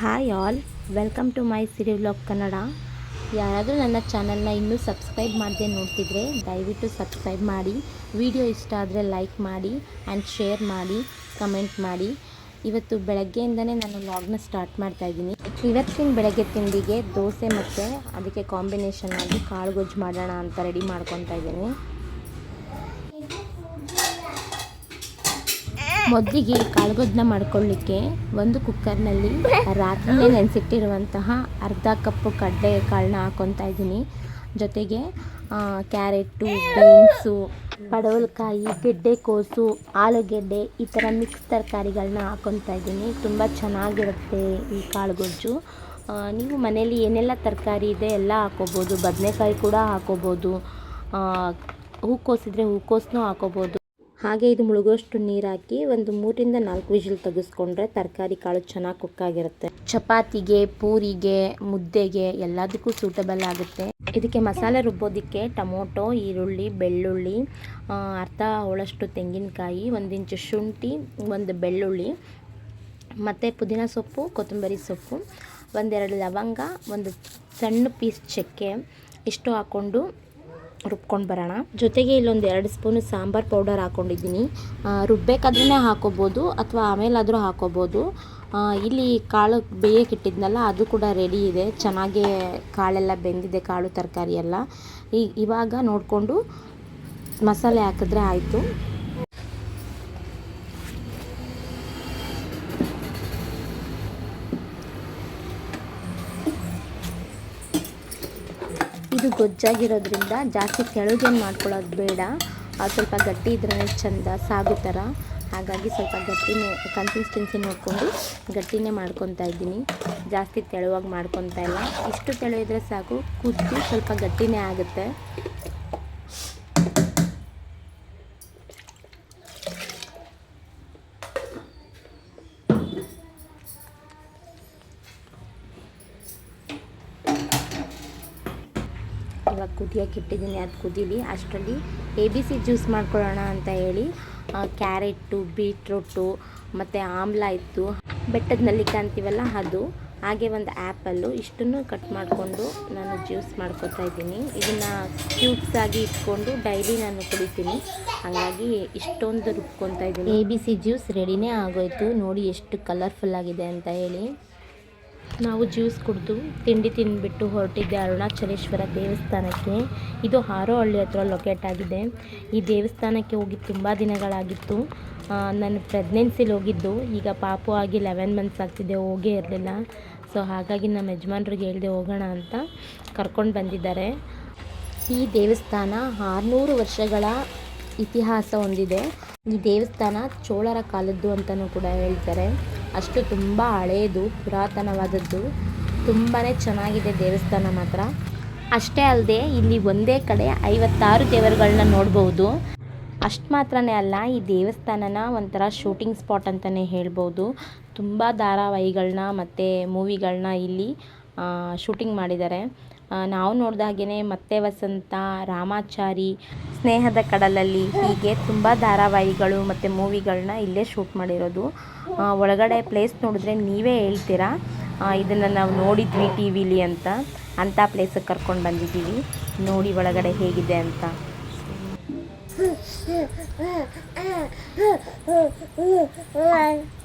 Hi all welcome to my Siri vlog Kannada ಯಾರಾದರೂ ನನ್ನ ಚಾನಲ್ನ ಇನ್ನೂ ಸಬ್ಸ್ಕ್ರೈಬ್ ಮಾಡದೆ ನೋಡ್ತಿದ್ರೆ ದಯವಿಟ್ಟು ಸಬ್ಸ್ಕ್ರೈಬ್ ಮಾಡಿ ವಿಡಿಯೋ ಇಷ್ಟ ಆದರೆ ಲೈಕ್ ಮಾಡಿ ಆ್ಯಂಡ್ ಶೇರ್ ಮಾಡಿ ಕಮೆಂಟ್ ಮಾಡಿ. ಇವತ್ತು ಬೆಳಗ್ಗೆಯಿಂದನೇ ನಾನು ವ್ಲಾಗ್ನ ಸ್ಟಾರ್ಟ್ ಮಾಡ್ತಾ ಇದ್ದೀನಿ. ಇವತ್ತಿನ ಬೆಳಗ್ಗೆ ತಿಂಡಿಗೆ ದೋಸೆ ಮತ್ತು ಅದಕ್ಕೆ ಕಾಂಬಿನೇಷನ್ ಆಗಿ ಕಾಳು ಗೊಜ್ಜು ಮಾಡೋಣ ಅಂತ ರೆಡಿ ಮಾಡ್ಕೊತಾ ಇದ್ದೀನಿ. ಮೊದಲಿಗೆ ಕಾಳುಗೊಜ್ಜನ್ನ ಮಾಡ್ಕೊಳ್ಳಿಕ್ಕೆ ಒಂದು ಕುಕ್ಕರ್ನಲ್ಲಿ ರಾತ್ರಿಯೇ ನೆನೆಸಿಟ್ಟಿರುವಂತಹ ಅರ್ಧ ಕಪ್ಪು ಕಡಲೆ ಕಾಳನ್ನ ಹಾಕೊತಾ ಇದ್ದೀನಿ. ಜೊತೆಗೆ ಕ್ಯಾರೆಟು, ಬೀನ್ಸು, ಪಡವಲಕಾಯಿ ಗೆಡ್ಡೆಕೋಸು ಆಲೂಗೆಡ್ಡೆ ಈ ಥರ ಮಿಕ್ಸ್ ತರಕಾರಿಗಳನ್ನ ಹಾಕೊತಾ ಇದ್ದೀನಿ. ತುಂಬ ಚೆನ್ನಾಗಿರುತ್ತೆ ಈ ಕಾಳುಗೊಜ್ಜು. ನೀವು ಮನೇಲಿ ಏನೆಲ್ಲ ತರಕಾರಿ ಇದೆ ಎಲ್ಲ ಹಾಕೋಬೋದು. ಬದನೆಕಾಯಿ ಕೂಡ ಹಾಕೋಬೋದು. ಹೂಕೋಸಿದ್ರೆ ಹೂಕೋಸನ್ನೂ ಹಾಕೋಬೋದು. ಹಾಗೆ ಇದು ಮುಳುಗುವಷ್ಟು ನೀರು ಹಾಕಿ ಒಂದು ಮೂರಿಂದ ನಾಲ್ಕು ವಿಷಲ್ ತೆಗೆಸ್ಕೊಂಡ್ರೆ ತರಕಾರಿ ಕಾಳು ಚೆನ್ನಾಗಿ ಕುಕ್ ಆಗಿರುತ್ತೆ. ಚಪಾತಿಗೆ, ಪೂರಿಗೆ, ಮುದ್ದೆಗೆ ಎಲ್ಲದಕ್ಕೂ ಸೂಟಬಲ್ ಆಗುತ್ತೆ. ಇದಕ್ಕೆ ಮಸಾಲೆ ರುಬ್ಬೋದಕ್ಕೆ ಟೊಮೊಟೊ, ಈರುಳ್ಳಿ, ಬೆಳ್ಳುಳ್ಳಿ ಅರ್ಧ ಹೋಳಷ್ಟು ತೆಂಗಿನಕಾಯಿ ಒಂದಿಂಚು ಶುಂಠಿ, ಒಂದು ಬೆಳ್ಳುಳ್ಳಿ, ಮತ್ತು ಪುದೀನ ಸೊಪ್ಪು, ಕೊತ್ತಂಬರಿ ಸೊಪ್ಪು, ಒಂದೆರಡು ಲವಂಗ, ಒಂದು ಸಣ್ಣ ಪೀಸ್ ಚಕ್ಕೆ, ಇಷ್ಟು ಹಾಕ್ಕೊಂಡು ರುಬ್ಕೊಂಡು ಬರೋಣ. ಜೊತೆಗೆ ಇಲ್ಲೊಂದು ಎರಡು ಸ್ಪೂನು ಸಾಂಬಾರು ಪೌಡರ್ ಹಾಕ್ಕೊಂಡಿದ್ದೀನಿ ರುಬ್ಬೇಕಾದ್ರೇ ಹಾಕೋಬೋದು ಅಥವಾ ಆಮೇಲಾದರೂ ಹಾಕೋಬೋದು. ಇಲ್ಲಿ ಕಾಳು ಬೇಯಕ್ಕೆ ಇಟ್ಟಿದ್ನಲ್ಲ, ಅದು ಕೂಡ ರೆಡಿ ಇದೆ. ಚೆನ್ನಾಗೇ ಕಾಳೆಲ್ಲ ಬೆಂದಿದೆ, ಕಾಳು ತರಕಾರಿ ಎಲ್ಲ. ಈ, ಇವಾಗ ನೋಡಿಕೊಂಡು ಮಸಾಲೆ ಹಾಕಿದ್ರೆ ಆಯಿತು. ಇದು ಗೊಜ್ಜಾಗಿರೋದ್ರಿಂದ ಜಾಸ್ತಿ ತೆಳುಗೇನು ಮಾಡ್ಕೊಳ್ಳೋದು ಬೇಡ. ಅದು ಸ್ವಲ್ಪ ಗಟ್ಟಿ ಇದ್ರೆ ಚೆಂದ ಸಾಗು ಥರ ಹಾಗಾಗಿ ಸ್ವಲ್ಪ ಗಟ್ಟಿನೇ ಕನ್ಸಿಸ್ಟೆನ್ಸಿ ನೋಡಿಕೊಂಡು ಗಟ್ಟಿನೇ ಮಾಡ್ಕೊತಾ ಇದ್ದೀನಿ. ಜಾಸ್ತಿ ತೆಳುವಾಗಿ ಮಾಡ್ಕೊತಾ ಇಲ್ಲ. ಇಷ್ಟು ತೆಳು ಇದ್ದರೆ ಸಾಕು. ಕುದ್ದು ಸ್ವಲ್ಪ ಗಟ್ಟಿನೇ ಆಗುತ್ತೆ. ಇವಾಗ ಕುದಿಯೋಕೆ ಇಟ್ಟಿದ್ದೀನಿ. ಅದು ಕುದೀಲಿ, ಅಷ್ಟರಲ್ಲಿ ಎ ಬಿ ಸಿ ಜ್ಯೂಸ್ ಮಾಡ್ಕೊಳ್ಳೋಣ ಅಂತ ಹೇಳಿ ಕ್ಯಾರೆಟು ಬೀಟ್ರೂಟು, ಮತ್ತು ಆಮ್ಲ ಇತ್ತು. ಬೆಟ್ಟದ ನಲ್ಲಿಕಾಯಿ ಅಂತೀವಲ್ಲ ಅದು, ಹಾಗೆ ಒಂದು ಆ್ಯಪಲ್ಲು. ಇಷ್ಟನ್ನು ಕಟ್ ಮಾಡಿಕೊಂಡು ನಾನು ಜ್ಯೂಸ್ ಮಾಡ್ಕೊತಾ ಇದ್ದೀನಿ. ಇದನ್ನು ಕ್ಯೂಬ್ಸ್ ಆಗಿ ಇಟ್ಕೊಂಡು ಡೈಲಿ ನಾನು ಕುಡಿತೀನಿ. ಹಾಗಾಗಿ ಇಷ್ಟೊಂದು ರುಬ್ಕೊತಾ ಇದ್ದೀನಿ. ಎ ಬಿ ಸಿ ಜ್ಯೂಸ್ ರೆಡಿನೇ ಆಗೋಯ್ತು. ನೋಡಿ ಎಷ್ಟು ಕಲರ್ಫುಲ್ ಆಗಿದೆ ಅಂತ ಹೇಳಿ. ನಾವು ಜ್ಯೂಸ್ ಕುಡಿದು ತಿಂಡಿ ತಿಂದುಬಿಟ್ಟು ಹೊರಟಿದ್ದೆ ಅರುಣಾಚಲೇಶ್ವರ ದೇವಸ್ಥಾನಕ್ಕೆ. ಇದು ಹಾರೋಹಳ್ಳಿ ಹತ್ರ ಲೊಕೇಟ್ ಆಗಿದೆ. ಈ ದೇವಸ್ಥಾನಕ್ಕೆ ಹೋಗಿ ತುಂಬ ದಿನಗಳಾಗಿತ್ತು. ನಾನು ಪ್ರೆಗ್ನೆನ್ಸಿಲಿ ಹೋಗಿದ್ದು. ಈಗ ಪಾಪು ಆಗಿ ಲೆವೆನ್ ಮಂತ್ಸ್ ಆಗ್ತಿದೆ, ಹೋಗೇ ಇರಲಿಲ್ಲ. ಸೊ ಹಾಗಾಗಿ ನಮ್ಮ ಯಜಮಾನ್ರಿಗೆ ಹೇಳಿದೆ ಹೋಗೋಣ ಅಂತ ಕರ್ಕೊಂಡು ಬಂದಿದ್ದಾರೆ. ಈ ದೇವಸ್ಥಾನ ಆರುನೂರು ವರ್ಷಗಳ ಇತಿಹಾಸ ಹೊಂದಿದೆ. ಈ ದೇವಸ್ಥಾನ ಚೋಳರ ಕಾಲದ್ದು ಅಂತಲೂ ಕೂಡ ಹೇಳ್ತಾರೆ. ಅಷ್ಟು ತುಂಬ ಹಳೆಯದು ಪುರಾತನವಾದದ್ದು. ತುಂಬಾ ಚೆನ್ನಾಗಿದೆ ದೇವಸ್ಥಾನ ಮಾತ್ರ. ಅಷ್ಟೇ ಅಲ್ಲದೆ ಇಲ್ಲಿ ಒಂದೇ ಕಡೆ ಐವತ್ತಾರು ದೇವರುಗಳನ್ನ ನೋಡ್ಬೋದು. ಅಷ್ಟು ಮಾತ್ರನೇ ಅಲ್ಲ, ಈ ದೇವಸ್ಥಾನನ ಒಂಥರ ಶೂಟಿಂಗ್ ಸ್ಪಾಟ್ ಅಂತಲೇ ಹೇಳ್ಬೋದು. ತುಂಬ ಧಾರಾವಾಹಿಗಳನ್ನ ಮತ್ತು ಮೂವಿಗಳನ್ನ ಇಲ್ಲಿ ಶೂಟಿಂಗ್ ಮಾಡಿದ್ದಾರೆ. ನಾವು ನೋಡ್ದಾಗೇ ಮತ್ತೆ ವಸಂತ, ರಾಮಾಚಾರಿ, ಸ್ನೇಹದ ಕಡಲಲ್ಲಿ ಹೀಗೆ ತುಂಬ ಧಾರಾವಾಹಿಗಳು ಮತ್ತು ಮೂವಿಗಳನ್ನ ಇಲ್ಲೇ ಶೂಟ್ ಮಾಡಿರೋದು. ಒಳಗಡೆ ಪ್ಲೇಸ್ ನೋಡಿದ್ರೆ ನೀವೇ ಹೇಳ್ತೀರಾ? ಇದನ್ನು ನಾವು ನೋಡಿದ್ವಿ ಟಿ ವಿಲಿ ಅಂತ. ಅಂಥ ಪ್ಲೇಸಿಗೆ ಕರ್ಕೊಂಡು ಬಂದಿದ್ದೀವಿ. ನೋಡಿ ಒಳಗಡೆ ಹೇಗಿದೆ ಅಂತ.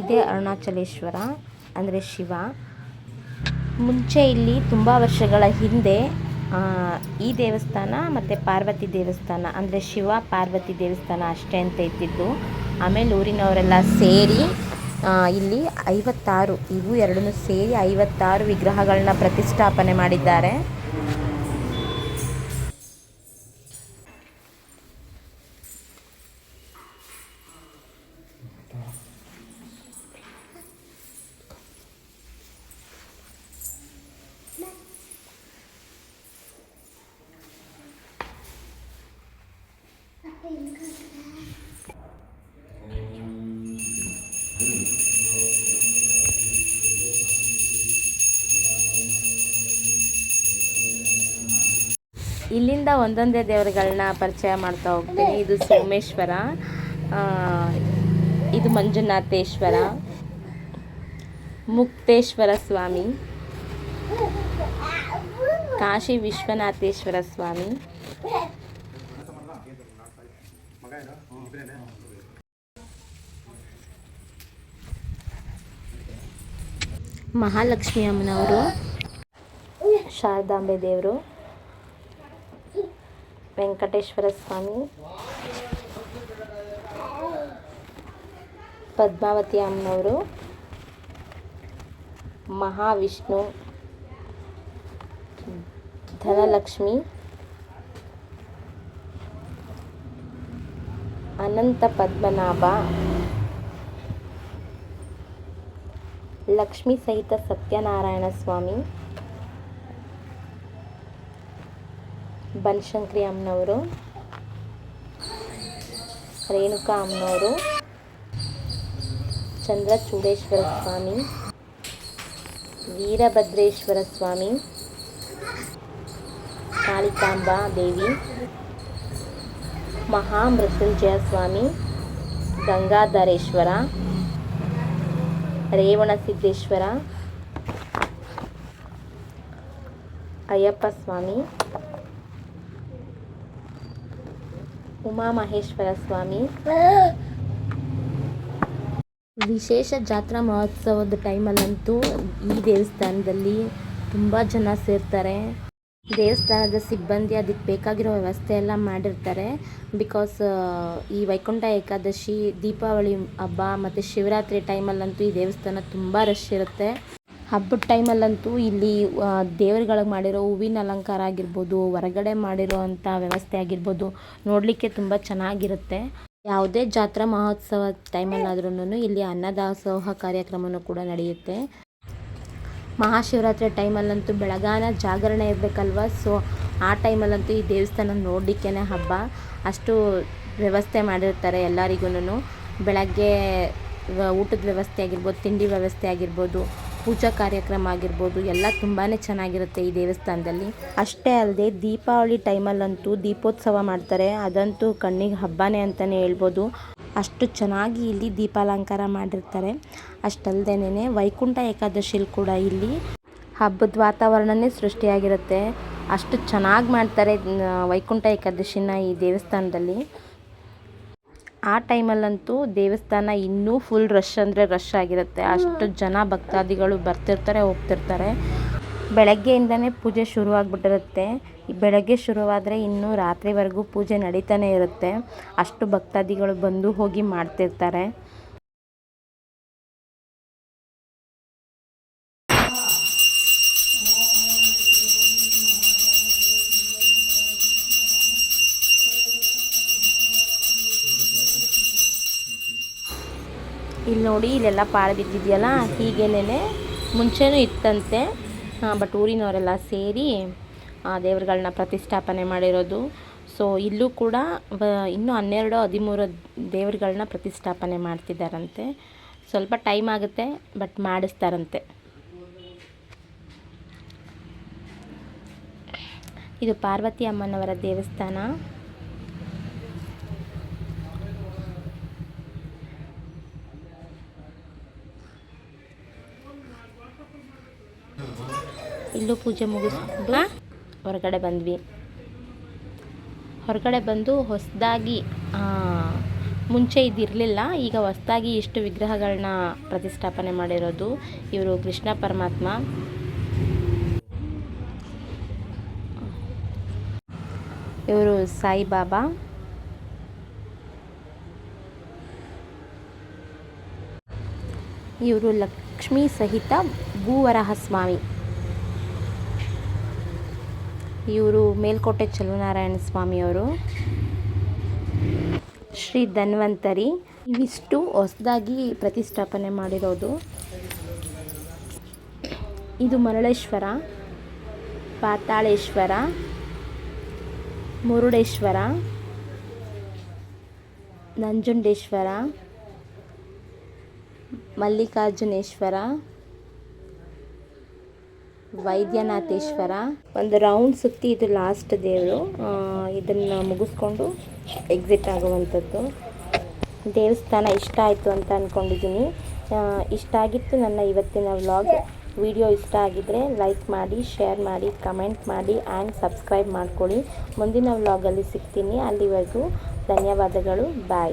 ಇದೇ ಅರುಣಾಚಲೇಶ್ವರ, ಅಂದರೆ ಶಿವ. ಮುಂಚೆ ಇಲ್ಲಿ ತುಂಬ ವರ್ಷಗಳ ಹಿಂದೆ ಈ ದೇವಸ್ಥಾನ ಮತ್ತು ಪಾರ್ವತಿ ದೇವಸ್ಥಾನ, ಅಂದರೆ ಶಿವ ಪಾರ್ವತಿ ದೇವಸ್ಥಾನ ಅಷ್ಟೇ ಅಂತ ಇದ್ದಿದ್ದು. ಆಮೇಲೆ ಊರಿನವರೆಲ್ಲ ಸೇರಿ ಇಲ್ಲಿ ಐವತ್ತಾರು, ಇವು ಎರಡನ್ನೂ ಸೇರಿ ಐವತ್ತಾರು ವಿಗ್ರಹಗಳನ್ನ ಪ್ರತಿಷ್ಠಾಪನೆ ಮಾಡಿದ್ದಾರೆ. ಇಲ್ಲಿಂದ ಒಂದೊಂದೇ ದೇವರುಗಳನ್ನ ಪರಿಚಯ ಮಾಡ್ತಾ ಹೋಗ್ತೀನಿ. ಇದು ಸೋಮೇಶ್ವರ ಇದು ಮಂಜುನಾಥೇಶ್ವರ, ಮುಕ್ತೇಶ್ವರ ಸ್ವಾಮಿ, ಕಾಶಿ ವಿಶ್ವನಾಥೇಶ್ವರ ಸ್ವಾಮಿ. ಮಹಾಲಕ್ಷ್ಮಿ ಅಮ್ಮನವರು, ಶಾರದಾಂಬೆ ದೇವರು ವೆಂಕಟೇಶ್ವರ ಸ್ವಾಮಿ ಪದ್ಮಾವತಿ ಅಮ್ಮನವರು ಮಹಾವಿಷ್ಣು ಧನಲಕ್ಷ್ಮಿ ಅನಂತ ಪದ್ಮನಾಭ ಲಕ್ಷ್ಮೀ ಸಹಿತ ಸತ್ಯನಾರಾಯಣ ಸ್ವಾಮಿ ಬನಶಂಕರಿ ಅಮ್ಮನವರು ರೇಣುಕಾ ಅಮ್ಮನವರು ಚಂದ್ರಚೂಡೇಶ್ವರ ಸ್ವಾಮಿ ವೀರಭದ್ರೇಶ್ವರ ಸ್ವಾಮಿ ಕಾಳಿಕಾಂಬಾ ದೇವಿ ಮಹಾಮೃತ್ಯುಂಜಯ ಸ್ವಾಮಿ ಗಂಗಾಧರೇಶ್ವರ ರೇವಣಸಿದ್ದೇಶ್ವರ ಅಯ್ಯಪ್ಪ ಸ್ವಾಮಿ ಉಮಾಮಹೇಶ್ವರ ಸ್ವಾಮಿ. ವಿಶೇಷ ಜಾತ್ರಾ ಮಹೋತ್ಸವದ ಟೈಮಲ್ಲಂತೂ ಈ ದೇವಸ್ಥಾನದಲ್ಲಿ ತುಂಬ ಜನ ಸೇರ್ತಾರೆ. ದೇವಸ್ಥಾನದ ಸಿಬ್ಬಂದಿ ಅದಕ್ಕೆ ಬೇಕಾಗಿರೋ ವ್ಯವಸ್ಥೆ ಎಲ್ಲ ಮಾಡಿರ್ತಾರೆ. ಬಿಕಾಸ್ ಈ ವೈಕುಂಠ ಏಕಾದಶಿ, ದೀಪಾವಳಿ ಹಬ್ಬ ಮತ್ತು ಶಿವರಾತ್ರಿ ಟೈಮಲ್ಲಂತೂ ಈ ದೇವಸ್ಥಾನ ತುಂಬ ರಶ್ ಇರುತ್ತೆ. ಹಬ್ಬದ ಟೈಮಲ್ಲಂತೂ ಇಲ್ಲಿ ದೇವರುಗಳಿಗೆ ಮಾಡಿರೋ ಹೂವಿನ ಅಲಂಕಾರ ಆಗಿರ್ಬೋದು, ಹೊರಗಡೆ ಮಾಡಿರೋ ಅಂಥ ವ್ಯವಸ್ಥೆ ಆಗಿರ್ಬೋದು ನೋಡಲಿಕ್ಕೆ ತುಂಬ ಚೆನ್ನಾಗಿರುತ್ತೆ. ಯಾವುದೇ ಜಾತ್ರಾ ಮಹೋತ್ಸವ ಟೈಮಲ್ಲಾದ್ರೂ ಇಲ್ಲಿ ಅನ್ನದಾಸೋಹ ಕಾರ್ಯಕ್ರಮನೂ ಕೂಡ ನಡೆಯುತ್ತೆ. ಮಹಾಶಿವರಾತ್ರಿ ಟೈಮಲ್ಲಂತೂ ಬೆಳಗಾನ ಜಾಗರಣೆ ಇರಬೇಕಲ್ವ? ಸೊ, ಆ ಟೈಮಲ್ಲಂತೂ ಈ ದೇವಸ್ಥಾನ ನೋಡಲಿಕ್ಕೆ ಹಬ್ಬ. ಅಷ್ಟು ವ್ಯವಸ್ಥೆ ಮಾಡಿರ್ತಾರೆ ಎಲ್ಲರಿಗೂ ಬೆಳಗ್ಗೆ ಊಟದ ವ್ಯವಸ್ಥೆ ಆಗಿರ್ಬೋದು, ತಿಂಡಿ ವ್ಯವಸ್ಥೆ ಆಗಿರ್ಬೋದು ಪೂಜಾ ಕಾರ್ಯಕ್ರಮ ಆಗಿರ್ಬೋದು, ಎಲ್ಲ ತುಂಬಾ ಚೆನ್ನಾಗಿರುತ್ತೆ ಈ ದೇವಸ್ಥಾನದಲ್ಲಿ. ಅಷ್ಟೇ ಅಲ್ಲದೆ ದೀಪಾವಳಿ ಟೈಮಲ್ಲಂತೂ ದೀಪೋತ್ಸವ ಮಾಡ್ತಾರೆ. ಅದಂತೂ ಕಣ್ಣಿಗೆ ಹಬ್ಬನೇ ಅಂತಲೇ ಹೇಳ್ಬೋದು. ಅಷ್ಟು ಚೆನ್ನಾಗಿ ಇಲ್ಲಿ ದೀಪಾಲಂಕಾರ ಮಾಡಿರ್ತಾರೆ. ಅಷ್ಟಲ್ದೇನೆ ವೈಕುಂಠ ಏಕಾದಶಿಲಿ ಕೂಡ ಇಲ್ಲಿ ಹಬ್ಬದ ವಾತಾವರಣನೇ ಸೃಷ್ಟಿಯಾಗಿರುತ್ತೆ. ಅಷ್ಟು ಚೆನ್ನಾಗಿ ಮಾಡ್ತಾರೆ ವೈಕುಂಠ ಏಕಾದಶಿನ ಈ ದೇವಸ್ಥಾನದಲ್ಲಿ. ಆ ಟೈಮಲ್ಲಂತೂ ದೇವಸ್ಥಾನ ಇನ್ನೂ ಫುಲ್ ರಶ್ ಅಂದರೆ ರಶ್ ಆಗಿರುತ್ತೆ. ಅಷ್ಟು ಜನ ಭಕ್ತಾದಿಗಳು ಬರ್ತಿರ್ತಾರೆ ಹೋಗ್ತಿರ್ತಾರೆ. ಬೆಳಗ್ಗೆಯಿಂದನೇ ಪೂಜೆ ಶುರುವಾಗ್ಬಿಟ್ಟಿರುತ್ತೆ. ಬೆಳಗ್ಗೆ ಶುರುವಾದರೆ ಇನ್ನೂ ರಾತ್ರಿವರೆಗೂ ಪೂಜೆ ನಡೀತಾನೆ ಇರುತ್ತೆ. ಅಷ್ಟು ಭಕ್ತಾದಿಗಳು ಬಂದು ಹೋಗಿ ಮಾಡ್ತಿರ್ತಾರೆ. ಇಲ್ಲಿ ನೋಡಿ, ಇಲ್ಲೆಲ್ಲ ಪಾಳು ಬಿದ್ದಿದೆಯಲ್ಲ ಹೀಗೇನೆ ಮುಂಚೆನೂ ಇತ್ತಂತೆ. ಬಟ್ ಊರಿನವರೆಲ್ಲ ಸೇರಿ ದೇವರುಗಳನ್ನ ಪ್ರತಿಷ್ಠಾಪನೆ ಮಾಡಿರೋದು. ಸೊ ಇಲ್ಲೂ ಕೂಡ ಇನ್ನೂ ಹನ್ನೆರಡು, ಹದಿಮೂರು ದೇವ್ರುಗಳನ್ನ ಪ್ರತಿಷ್ಠಾಪನೆ ಮಾಡ್ತಿದ್ದಾರಂತೆ. ಸ್ವಲ್ಪ ಟೈಮ್ ಆಗುತ್ತೆ ಬಟ್ ಮಾಡಿಸ್ತಾರಂತೆ. ಇದು ಪಾರ್ವತಿ ಅಮ್ಮನವರ ದೇವಸ್ಥಾನ. ಇಲ್ಲೂ ಪೂಜೆ ಮುಗಿಸ್ಕೊಂಡು ಹೊರಗಡೆ ಬಂದ್ವಿ. ಹೊರಗಡೆ ಬಂದು ಹೊಸದಾಗಿ ಮುಂಚೆ ಇದಿರಲಿಲ್ಲ ಈಗ ಹೊಸದಾಗಿ ಇಷ್ಟು ವಿಗ್ರಹಗಳನ್ನ ಪ್ರತಿಷ್ಠಾಪನೆ ಮಾಡಿರೋದು ಇವರು ಕೃಷ್ಣ ಪರಮಾತ್ಮ. ಇವರು ಸಾಯಿಬಾಬಾ ಇವರು ಲಕ್ಷ್ಮೀ ಸಹಿತ ಭೂವರಹ ಸ್ವಾಮಿ. ಇವರು ಮೇಲ್ಕೋಟೆ ಚಲುವನಾರಾಯಣ ಸ್ವಾಮಿಯವರು. ಶ್ರೀ ಧನ್ವಂತರಿ. ಇವಿಷ್ಟು ಹೊಸದಾಗಿ ಪ್ರತಿಷ್ಠಾಪನೆ ಮಾಡಿರೋದು. ಇದು ಮರಳೇಶ್ವರ, ಪಾತಾಳೇಶ್ವರ, ಮುರುಡೇಶ್ವರ, ನಂಜುಂಡೇಶ್ವರ, ಮಲ್ಲಿಕಾರ್ಜುನೇಶ್ವರ ವೈದ್ಯನಾಥೇಶ್ವರ. ಒಂದು ರೌಂಡ್ ಸುತ್ತಿ ಇದು ಲಾಸ್ಟ್ ದೇವರು. ಇದನ್ನು ಮುಗಿಸ್ಕೊಂಡು ಎಕ್ಸಿಟ್ ಆಗುವಂಥದ್ದು. ದೇವಸ್ಥಾನ ಇಷ್ಟ ಆಯಿತು ಅಂತ ಅಂದ್ಕೊಂಡಿದ್ದೀನಿ ಇಷ್ಟ ಆಗಿತ್ತು ನನ್ನ ಇವತ್ತಿನ ವ್ಲಾಗ್ ವಿಡಿಯೋ ಇಷ್ಟ ಆಗಿದ್ದರೆ ಲೈಕ್ ಮಾಡಿ ಶೇರ್ ಮಾಡಿ ಕಮೆಂಟ್ ಮಾಡಿ ಆ್ಯಂಡ್ ಸಬ್ಸ್ಕ್ರೈಬ್ ಮಾಡ್ಕೊಳ್ಳಿ. ಮುಂದಿನ ವ್ಲಾಗಲ್ಲಿ ಸಿಗ್ತೀನಿ. ಅಲ್ಲಿವರೆಗೂ ಧನ್ಯವಾದಗಳು. ಬಾಯ್